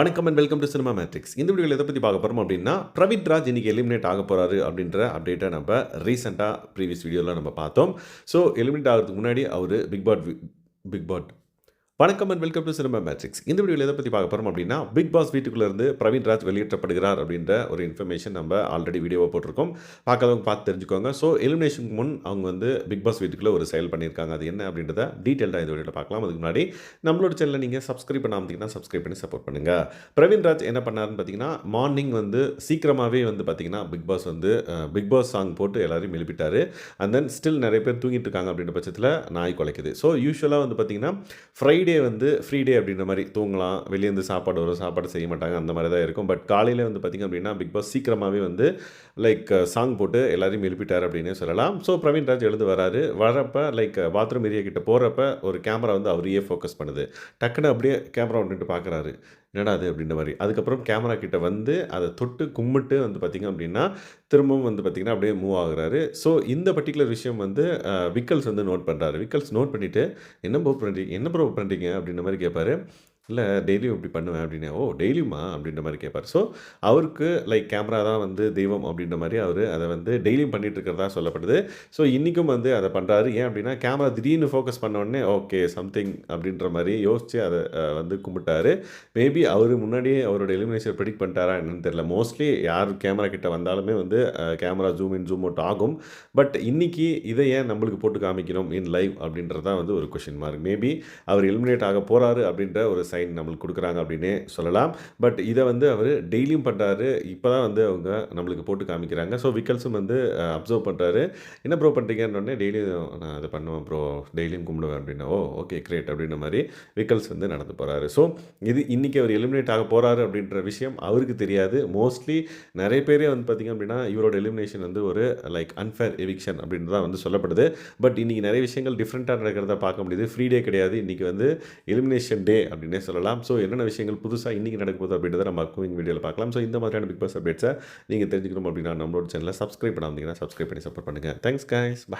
வணக்கம் and welcome to cinema matrix இந்த வீடியோவில் எதை பற்றி பார்க்க போகிறோம் அப்படின்னா பிரவித் ராஜ் இன்றைக்கி எலிமினேட் ஆக போகிறாரு அப்படின்ற அப்டேட்டை நம்ம ரீசெண்டாக ப்ரீவியஸ் வீடியோவில் நம்ம பார்த்தோம். ஸோ எலிமினேட் ஆகிறதுக்கு முன்னாடி அவர் பிக் பாட் பிக் பாட் வணக்கம் and welcome to cinema matrix இந்த வீடியோவில் எதை பற்றி பார்க்க போகிறோம் அப்படின்னா பிக் பாஸ் வீட்டுக்குள்ளேருந்து பிரவீன் ராஜ் வெளியேற்றப்படுகிறார் அப்படின்ற ஒரு இன்ஃபர்மேஷன் நம்ம ஆல்ரெடி வீடியோவை போட்டிருக்கோம். பார்க்காதவங்க பார்த்து தெரிஞ்சுக்கோங்க. ஸோ எலிமினேஷனுக்கு முன் அவங்க வந்து பிக் பாஸ் வீட்டுக்குள்ளே ஒரு செயல் பண்ணியிருக்காங்க. அது என்ன அப்படின்றத டீட்டெயில்டாக இந்த வீடியோவில் பார்க்கலாம். அதுக்கு முன்னாடி நம்மளோட சேனலில் நீங்கள் சப்ஸ்கிரைப் பண்ணாமத்தீங்கன்னா சப்ஸ்கிரைப் பண்ணி சப்போர்ட் பண்ணுங்கள் பிரவீன் ராஜ் என்ன பண்ணாருன்னு பார்த்தீங்கன்னா மார்னிங் வந்து சீக்கிரமாகவே வந்து பார்த்தீங்கன்னா பிக் பாஸ் வந்து பிக் பாஸ் சாங் போட்டு எல்லாரையும் எழுப்பிட்டார். அண்ட் தென் ஸ்டில் நிறைய பேர் தூங்கிட்டு இருக்காங்க அப்படின்ற பட்சத்தில் நாய் குலைக்குது. ஸோ யூஸ்வலாக வந்து பார்த்தீங்கன்னா ஃப்ரைடே வந்து ஃப்ரீ டே அப்படின்ற மாதிரி தூங்கலாம் வெளியேருந்து சாப்பாடு வரும் சாப்பாடு செய்ய மாட்டாங்க அந்த மாதிரி தான் இருக்கும். பட் காலையில் வந்து பார்த்திங்க அப்படின்னா பிக் பாஸ் சீக்கிரமாகவே வந்து லைக் சாங் போட்டு எல்லாரையும் எழுப்பிட்டார் அப்படின்னு சொல்லலாம். ஸோ பிரவீன் ராஜ் எழுந்து வராரு. வரப்போ லைக் பாத்ரூம் ஏரியா கிட்ட போகிறப்ப ஒரு கேமரா வந்து அவரையே ஃபோக்கஸ் பண்ணுது. டக்குன்னு அப்படியே கேமரா ஒன்றுட்டு பார்க்குறாரு என்னடா அது அப்படின்ற மாதிரி. அதுக்கப்புறம் கேமரா கிட்ட வந்து அதை தொட்டு கும்பிட்டு வந்து பார்த்திங்க அப்படின்னா திரும்பவும் வந்து பார்த்திங்கன்னா அப்படியே மூவ் ஆகுறாரு. ஸோ இந்த பர்டிகுலர் விஷயம் வந்து விக்கல்ஸ் வந்து நோட் பண்ணுறாரு விக்கல்ஸ் நோட் பண்ணிவிட்டு என்ன ப்ரோ பண்ணுறீங்க என்ன ப்ரோ பண்ணுறீங்க அப்படின்ற மாதிரி கேட்பாரு. இல்லை டெய்லியும் இப்படி பண்ணுவேன் அப்படின்னு ஓ டெய்லியுமா? அப்படின்ற மாதிரி கேட்பார். ஸோ அவருக்கு லைக் கேமரா தான் வந்து தெய்வம் அப்படின்ற மாதிரி அவர் அதை வந்து டெய்லியும் பண்ணிகிட்டு இருக்கிறதா சொல்லப்படுது. ஸோ இன்றைக்கும் வந்து அதை பண்ணுறாரு ஏன் அப்படின்னா கேமரா திடீர்னு ஃபோக்கஸ் பண்ணோடனே ஓகே சம்திங் அப்படின்ற மாதிரி யோசித்து அதை வந்து கும்பிட்டாரு. மேபி அவர் முன்னாடியே அவரோட எலிமினேஷன் ப்ரிடிக் பண்ணிட்டாரா என்னன்னு தெரியல. மோஸ்ட்லி யார் கேமரா கிட்ட வந்தாலுமே வந்து camera zoom in zoom out ஆகும். பட் இன்றைக்கி இதை ஏன் நம்மளுக்கு போட்டு காமிக்கணும் இன் லைவ் அப்படின்றதான் வந்து ஒரு கொஷின் மார்க் மேபி அவர் எலிமினேட் ஆக போகிறாரு அப்படின்ற ஒரு சைன் நம்மளுக்கு கொடுக்குறாங்க அப்படின்னே சொல்லலாம். பட் இதை வந்து அவர் டெய்லியும் பண்ணுறாரு இப்போ தான் வந்து அவங்க நம்மளுக்கு போட்டு காமிக்கிறாங்க. ஸோ விக்கல்ஸும் வந்து அப்சர்வ் பண்ணுறாரு என்ன ப்ரோ பண்ணுறீங்கன்னு டெய்லியும் நான் அதை பண்ணுவேன் ப்ரோ டெய்லியும் கும்பிடுவேன் அப்படின்னா ஓ ஓகே கிரேட் அப்படின்ற மாதிரி விக்கல்ஸ் வந்து நடந்து போகிறாரு ஸோ இது இன்றைக்கி அவர் எலிமினேட் ஆக போகிறாரு அப்படின்ற விஷயம் அவருக்கு தெரியாது. மோஸ்ட்லி நிறைய பேரே வந்து பார்த்திங்க அப்படின்னா இவரோட எலிமினேஷன் வந்து ஒரு லைக் அன்ஃபேர் எவிக்ஷன் அப்படின்னு தான் வந்து சொல்லப்படுது. பட் இன்றைக்கி நிறைய விஷயங்கள் டிஃப்ரெண்ட்டாக நடக்கிறத பார்க்க முடியுது. ஃப்ரீ டே கிடையாது. இன்றைக்கி வந்து எலிமினேஷன் டே அப்படின்னே சொல்லலாம். ஸோ என்னென்ன விஷயங்கள் புதுசாக இன்றைக்கி நடக்க போகுது அப்படின்றத நம்ம அப்கமிங் வீடியோவில் பார்க்கலாம். ஸோ இந்த மாதிரியான பிக் பாஸ் அப்டேட்ஸை நீங்கள் தெரிஞ்சுக்கணும் அப்படின்னா நம்மளோட சேனலை சப்ஸ்கிரைப் பண்ணாமல் சப்ஸ்கிரைப் பண்ணி சப்போர்ட் பண்ணுங்கள் தேங்க்ஸ் கைஸ் பாய்